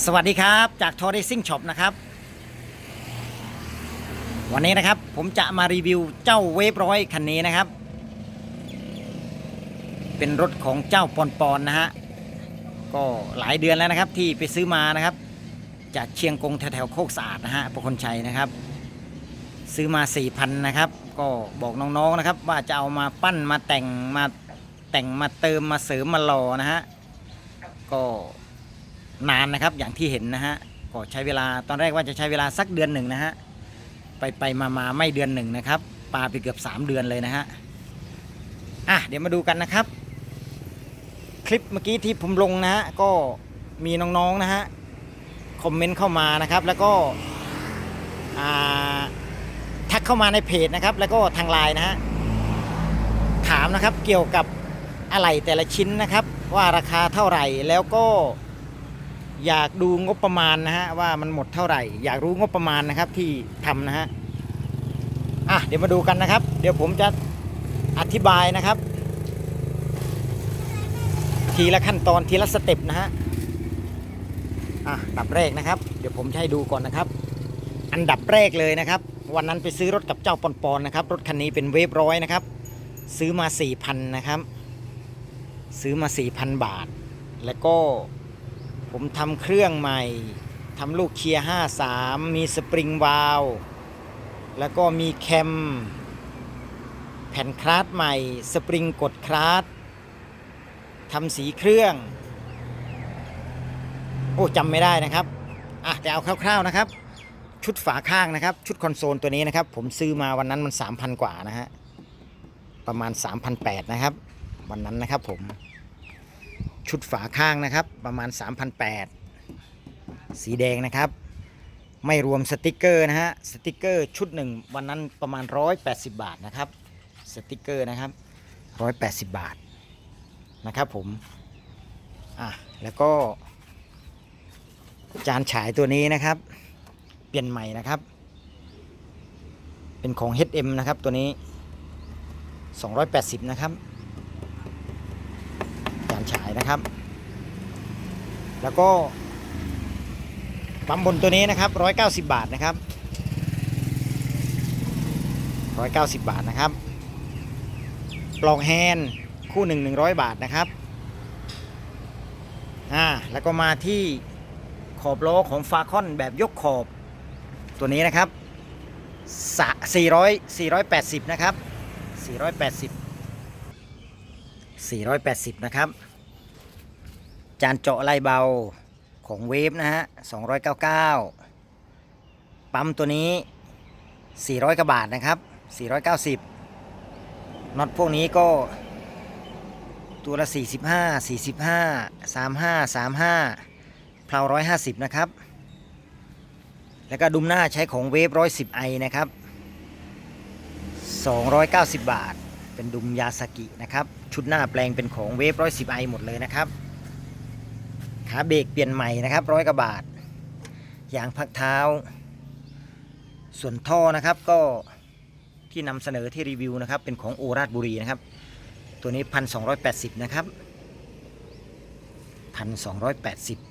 สวัสดีครับจากทอ r รซิ่งช็อปนะครับ วันนี้นะครับผมจะมารีวิวเจ้าเวฟร้อยคันนี้นะครับ เป็นรถของเจ้าปอนปอนนะฮะ ก็หลายเดือนแล้วนะครับที่ไปซื้อมานะครับ จากเชียงกงแถวๆโคกสะอาดนะฮะประคนชัยนะครับ ซื้อมา4,000นะครับ ก็บอกน้องๆนะครับ ว่าจะเอามาปั้นมาแต่งมาแต่งมาเติมมาเสริมมาหล่อนะฮะก็ นานนะครับอย่างที่เห็นนะฮะก็ใช้เวลาตอนแรกว่าจะใช้เวลาสักเดือนหนึ่งนะฮะไปไปมามาไม่เดือนหนึ่งนะครับปลาไปเกือบ 3 เดือนเลยนะฮะอะเดี๋ยวมาดูกันนะครับ คลิปเมื่อกี้ที่ผมลงนะฮะก็มีน้องๆนะฮะคอมเมนต์เข้ามานะครับแล้วก็อ่าทักเข้ามาในเพจนะครับ แล้วก็ทางไลน์นะฮะถามนะครับเกี่ยวกับอะไหล่แต่ละชิ้นนะครับ ว่าราคาเท่าไหร่แล้วก็ อยากดูงบประมาณนะฮะว่ามันหมดเท่าไหร่ อยากรู้งบประมาณนะครับที่ทำนะฮะอะเดี๋ยวมาดูกันนะครับ เดี๋ยวผมจะอธิบายนะครับ ทีละขั้นตอนทีละสเต็ปนะฮะอะดับแรกนะครับ เดี๋ยวผมจะให้ดูก่อนนะครับ อันดับแรกเลยนะครับ วันนั้นไปซื้อรถกับเจ้าปอนปอนนะครับ รถคันนี้เป็นเวฟร้อยนะครับ ซื้อมา4,000นะครับ ซื้อมา4,000 บาท แล้วก็ ผมทำเครื่องใหม่ทำลูกเคียร์53 มีสปริงวาลแล้วก็มีแคม แผ่นคลาสใหม่ สปริงกดคลาสทำสีเครื่อง โอ้จำไม่ได้นะครับอะแต่เอาคร่าวๆนะครับ ชุดฝาข้างนะครับ ชุดคอนโซลตัวนี้นะครับ ผมซื้อมาวันนั้นมัน 3,000 กว่านะฮะ ประมาณ 3,800นะครับ วันนั้นนะครับผม ชุดฝาข้างนะครับ ประมาณ 3,800 สีแดงนะครับ ไม่รวมสติกเกอร์นะฮะ สติกเกอร์ชุดหนึ่งวันนั้นประมาณ 180 บาทนะครับ สติกเกอร์นะครับ 180 บาทนะครับผม อะ แล้วก็ จานฉายตัวนี้นะครับ เปลี่ยนใหม่นะครับ เป็นของ HM นะครับตัวนี้ 280 นะครับ นะครับ แล้วก็ปั๊มบนตัวนี้นะครับ 190 บาทนะครับ 190 บาทนะครับปลอกแฮนคู่หนึ่ง100บาทนะครับ อ่า แล้วก็มาที่ขอบล้อของฟาคอนแบบยกขอบตัวนี้นะครับสะ400 480นะครับ480 480นะครับ จานเจาะไหลเบาของเวฟนะฮะ 299 ปั๊มตัวนี้ 400กว่าบาทนะครับ 490น็อตพวกนี้ก็ตัวละ 45 45 35 35เพลา150 นะครับ แล้วก็ดุมหน้าใช้ของเวฟ110ไอนะครับ 290 บาท เป็นดุมยาสกินะครับ ชุดหน้าแปลงเป็นของเวฟ110ไอหมดเลยนะครับ ขาเบรกเปลี่ยนใหม่นะครับร้อยกว่าบาทยางพักเท้า ส่วนท่อนะครับก็ที่นำเสนอที่รีวิวนะครับ เป็นของโอราชบุรีนะครับ ตัวนี้พันสองนะครับพันสอง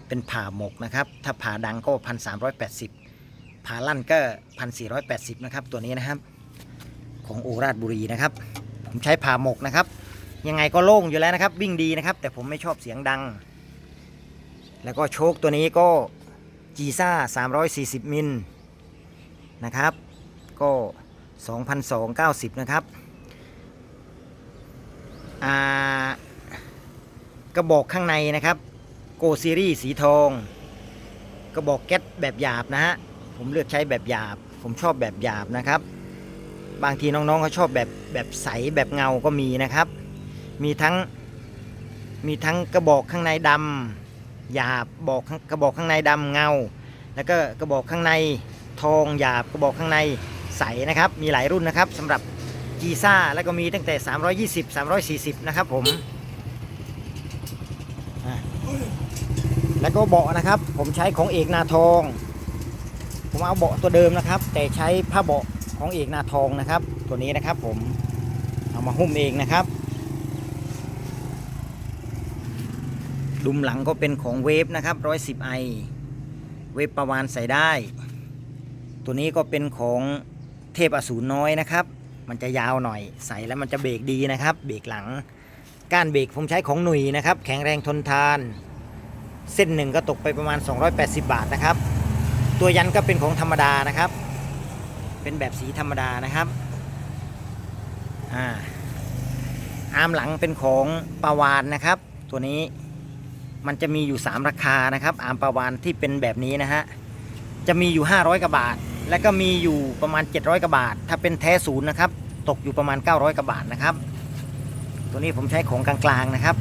เป็นผ่าหมกนะครับ ถ้าผ่าดังก็พันสามผ่าลั่นก็พันสี่นะครับ ตัวนี้นะครับ ของโอราชบุรีนะครับ ผมใช้ผ่าหมกนะครับ ยังไงก็โล่งอยู่แล้วนะครับ วิ่งดีนะครับ แต่ผมไม่ชอบเสียงดัง แล้วก็โชคตัวนี้ก็จีซ่า340 มิลนะครับ ก็ 2,290 นะครับกระบอกข้างในนะครับ โกซีรีสีทองกระบอกแก๊สแบบหยาบนะฮะ ผมเลือกใช้แบบหยาบ ผมชอบแบบหยาบนะครับ บางทีน้องๆเขาชอบแบบแบบใสแบบเงาก็มีนะครับ มีทั้งมีทั้งกระบอกข้างในดำ หยาบบอกกระบอกข้างในดำเงา แล้วก็กระบอกข้างในทองหยาบกระบอกข้างในใสนะครับ มีหลายรุ่นนะครับสำหรับจีซ่าแล้วก็มีตั้งแต่ 320 340 นะครับผมแล้วก็เบาะนะครับ ผมใช้ของเอกนาทอง ผมเอาเบาะตัวเดิมนะครับ แต่ใช้ผ้าเบาะของเอกนาทองนะครับ ตัวนี้นะครับผมเอามาหุ้มเองนะครับ ดุมหลังก็เป็นของเวฟนะครับ110ไอเว็บประวานใส่ได้ ตัวนี้ก็เป็นของเทพอสูรน้อยนะครับ มันจะยาวหน่อยใส่แล้วมันจะเบรกดีนะครับ เบรกหลัง ก้านเบรกผมใช้ของหนุ่ยนะครับ แข็งแรงทนทาน เส้นหนึ่งก็ตกไปประมาณ 280 บาทนะครับ ตัวยันก็เป็นของธรรมดานะครับ เป็นแบบสีธรรมดานะครับอ่าอาร์มหลังเป็นของปาวานนะครับ ตัวนี้ มันจะมีอยู่ 3 ราคานะครับอามปาวานที่เป็นแบบนี้นะฮะจะมีอยู่ 500กว่าบาท แล้วก็มีอยู่ประมาณ 700กว่าบาท ถ้าเป็นแท้ศูนย์นะครับตกอยู่ประมาณ 900กว่าบาทนะครับ ตัวนี้ผมใช้ของกลางๆนะครับ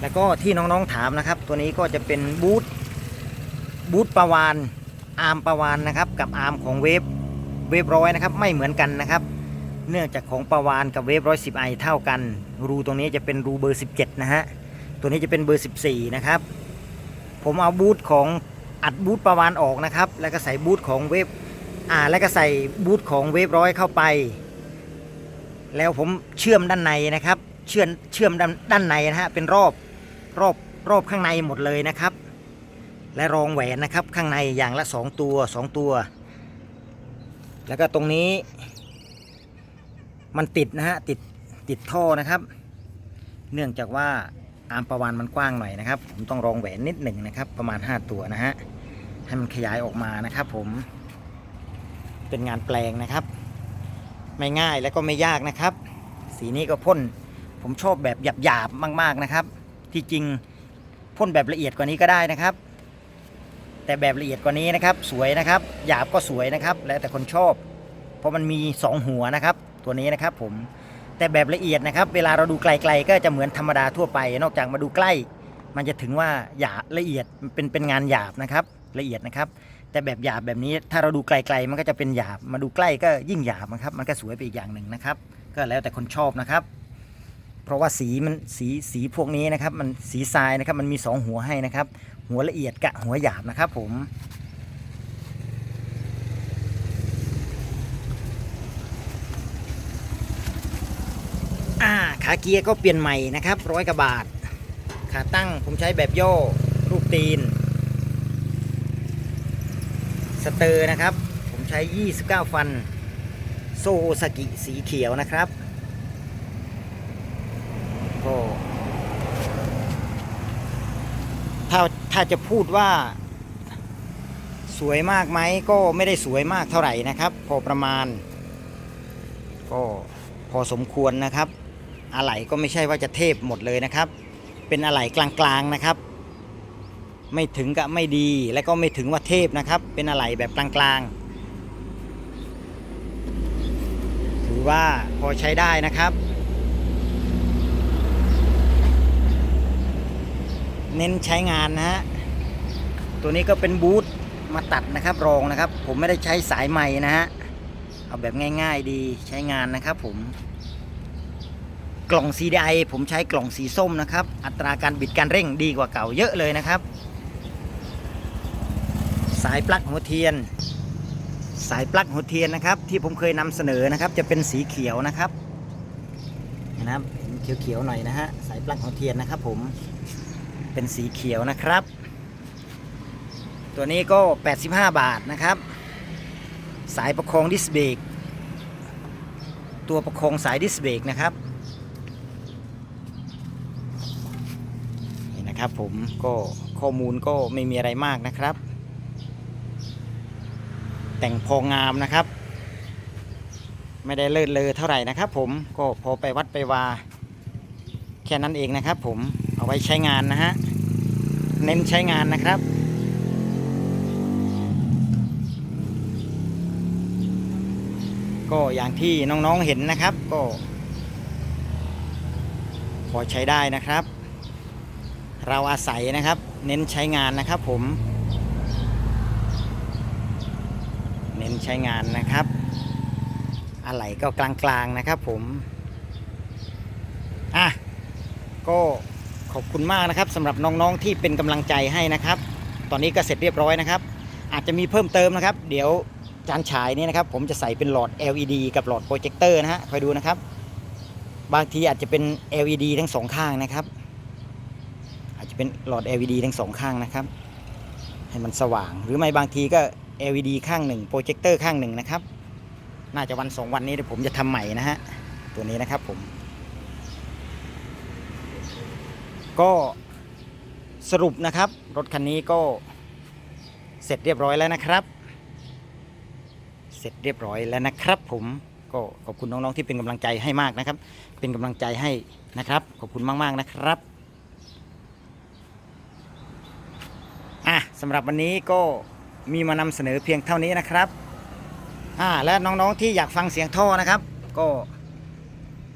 แล้วก็ที่น้องๆถามนะครับ ตัวนี้ก็จะเป็นบูทบูทประวานอาร์มประวานนะครับ กับอาร์มของเวฟเวฟร้อยนะครับ ไม่เหมือนกันนะครับ เนื่องจากของประวานกับเวฟร้อยสิบไอเท่ากัน รูตรงนี้จะเป็นรูเบอร์ 17 นะฮะ ตัวนี้จะเป็นเบอร์ 14 นะครับ ผมเอาบูทของอัดบูทประวานออกนะครับ แล้วก็ใส่บูทของเวฟอ่า แล้วก็ใส่บูทของเวฟร้อยเข้าไป แล้วผมเชื่อมด้านในนะครับ เชื่อมเชื่อมด้านด้านในนะฮะ เป็นรอบรอบรอบข้างในหมดเลยนะครับ และรองแหวนนะครับข้างในอย่างละ 2 ตัว 2 ตัว แล้วก็ตรงนี้ มันติดนะฮะติดติดท่อนะครับ เนื่องจากว่าอามประวานมันกว้างหน่อยนะครับ ผมต้องรองแหวนนิดหนึ่งนะครับ ประมาณ 5 ตัวนะฮะให้มันขยายออกมานะครับ ผมเป็นงานแปลงนะครับ ไม่ง่ายและก็ไม่ยากนะครับ สีนี้ก็พ่นผมชอบแบบหยาบๆมาก ๆนะครับ ที่จริงพ่นแบบละเอียดกว่านี้ก็ได้นะครับ แต่แบบละเอียดกว่านี้นะครับ สวยนะครับ หยาบก็สวยนะครับ แล้วแต่คนชอบ เพราะมันมี 2 หัวนะครับ ตัวนี้นะครับผมแต่แบบละเอียดนะครับ เวลาเราดูไกลๆ ก็จะเหมือนธรรมดาทั่วไป นอกจากมาดูใกล้ มันจะถึงว่าหยาบละเอียดเป็นเป็นงานหยาบนะครับละเอียดนะครับ แต่แบบหยาบแบบนี้ถ้าเราดูไกลๆ มันก็จะเป็นหยาบมาดูใกล้ก็ยิ่งหยาบนะครับ มันก็สวยไปอีกอย่างหนึ่งนะครับ ก็แล้วแต่คนชอบนะครับ เพราะว่าสีมันสีสีพวกนี้นะครับ มันสีทรายนะครับ มันมีสองหัวให้นะครับ หัวละเอียดกับหัวหยาบนะครับผม อ่า ขาเกียร์ก็เปลี่ยนใหม่นะครับร้อยกว่าบาท ขาตั้งผมใช้แบบโย่รูปตีน สเตอร์นะครับ ผมใช้ 29 ฟัน โซโอซากิสีเขียวนะครับก็ถ้าถ้าจะพูดว่าสวยมากไหมก็ไม่ได้สวยมากเท่าไหร่นะครับ พอประมาณ ก็พอสมควรนะครับ อะไหล่ก็ไม่ใช่ว่าจะเทพหมดเลยนะครับ เป็นอะไหล่กลางๆนะครับ ไม่ถึงกับไม่ดีและก็ไม่ถึงว่าเทพนะครับ เป็นอะไหล่แบบกลางๆ ถือว่าพอใช้ได้นะครับ เน้นใช้งานนะฮะตัวนี้ก็เป็นบูทมาตัดนะครับรองนะครับ ผมไม่ได้ใช้สายใหม่นะฮะเอาแบบง่าย ๆดีใช้งานนะครับผม กล่อง CDI ผมใช้กล่องสีส้มนะครับ อัตราการบิดการเร่งดีกว่าเก่าเยอะเลยนะครับ สายปลั๊กหัวเทียน สายปลั๊กหัวเทียนนะครับ ที่ผมเคยนำเสนอนะครับ จะเป็นสีเขียวนะครับนะครับเห็นเขียวๆหน่อยนะฮะสายปลั๊กหัวเทียนนะครับ ผมเป็นสีเขียวนะครับ ตัวนี้ก็ 85 บาทนะครับ สายประคองดิสเบรกตัวประคองสายดิสเบรกนะครับ นะครับ ผมก็ข้อมูลก็ไม่มีอะไรมากนะครับ แต่งพองามนะครับ ไม่ได้เลิศเลอเท่าไหร่นะครับ ผมก็พอไปวัดไปวา แค่นั้นเองนะครับ ผมเอาไว้ใช้งานนะฮะเน้นใช้งานนะครับก็อย่างที่น้องๆเห็นนะครับก็พอใช้ได้นะครับ เราอาศัยนะครับ เน้นใช้งานนะครับผม เน้นใช้งานนะครับ อะไหล่ก็กลางๆนะครับผมอะก็ขอบคุณมากนะครับสำหรับน้องๆที่เป็นกำลังใจให้นะครับ ตอนนี้ก็เสร็จเรียบร้อยนะครับ อาจจะมีเพิ่มเติมนะครับ เดี๋ยวจานฉายนี้นะครับ ผมจะใส่เป็นหลอด LED กับหลอดโปรเจคเตอร์นะฮะคอยดูนะครับ บางทีอาจจะเป็น LED ทั้งสองข้างนะครับ อาจจะเป็นหลอด LED ทั้งสองข้างนะครับ ให้มันสว่าง หรือไม่บางทีก็ LED ข้างหนึ่งโปรเจคเตอร์ข้างหนึ่งนะครับ น่าจะวันสองวันนี้เดี๋ยวผมจะทำใหม่นะฮะ ตัวนี้นะครับผม ก็สรุปนะครับ รถคันนี้ก็เสร็จเรียบร้อยแล้วนะครับ เสร็จเรียบร้อยแล้วนะครับ ผมก็ขอบคุณน้องๆที่เป็นกำลังใจให้มากนะครับ เป็นกำลังใจให้นะครับ ขอบคุณมากๆนะครับอะ สำหรับวันนี้ก็มีมานำเสนอเพียงเท่านี้นะครับอ่าและน้องๆที่อยากฟังเสียงท่อนะครับ ก็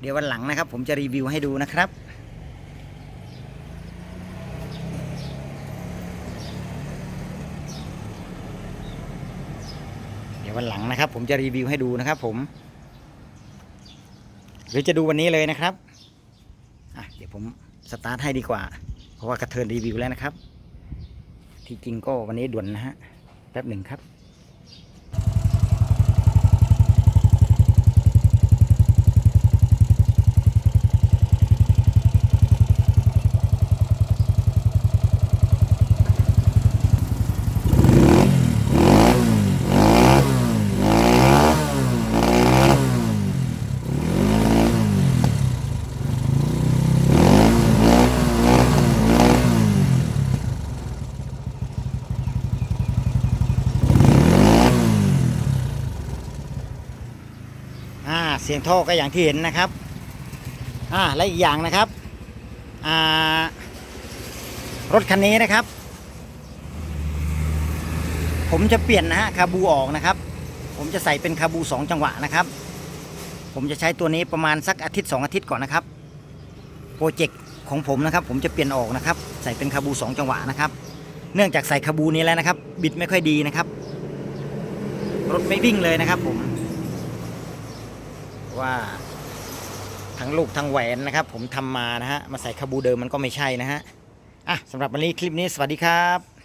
เดี๋ยววันหลังนะครับ ผมจะรีวิวให้ดูนะครับเดี๋ยววันหลังนะครับผมจะรีวิวให้ดูนะครับผม หรือจะดูวันนี้เลยนะครับอะเดี๋ยวผมสตาร์ทให้ดีกว่า เพราะว่ากระเทินรีวิวแล้วนะครับ ที่จริงก็วันนี้ด่วนนะฮะ แป๊บหนึ่งครับ เสียงท่อก็อย่างที่เห็นนะครับอ่าและอีกอย่างนะครับอ่ารถคันนี้นะครับ ผมจะเปลี่ยนนะฮะคาบูออกนะครับ ผมจะใส่เป็นคาบูสองจังหวะนะครับ ผมจะใช้ตัวนี้ประมาณสักอาทิตย์สองอาทิตย์ก่อนนะครับโปรเจกต์ของผมนะครับ ผมจะเปลี่ยนออกนะครับ ใส่เป็นคาบูสองจังหวะนะครับ เนื่องจากใส่คาบูนี้แล้วนะครับ บิดไม่ค่อยดีนะครับ รถไม่วิ่งเลยนะครับผม ว่าทั้งลูกทั้งแหวนนะครับ ผมทำมานะฮะมาใส่คาบูเดิมมันก็ไม่ใช่นะฮะอะสำหรับวันนี้คลิปนี้สวัสดีครับ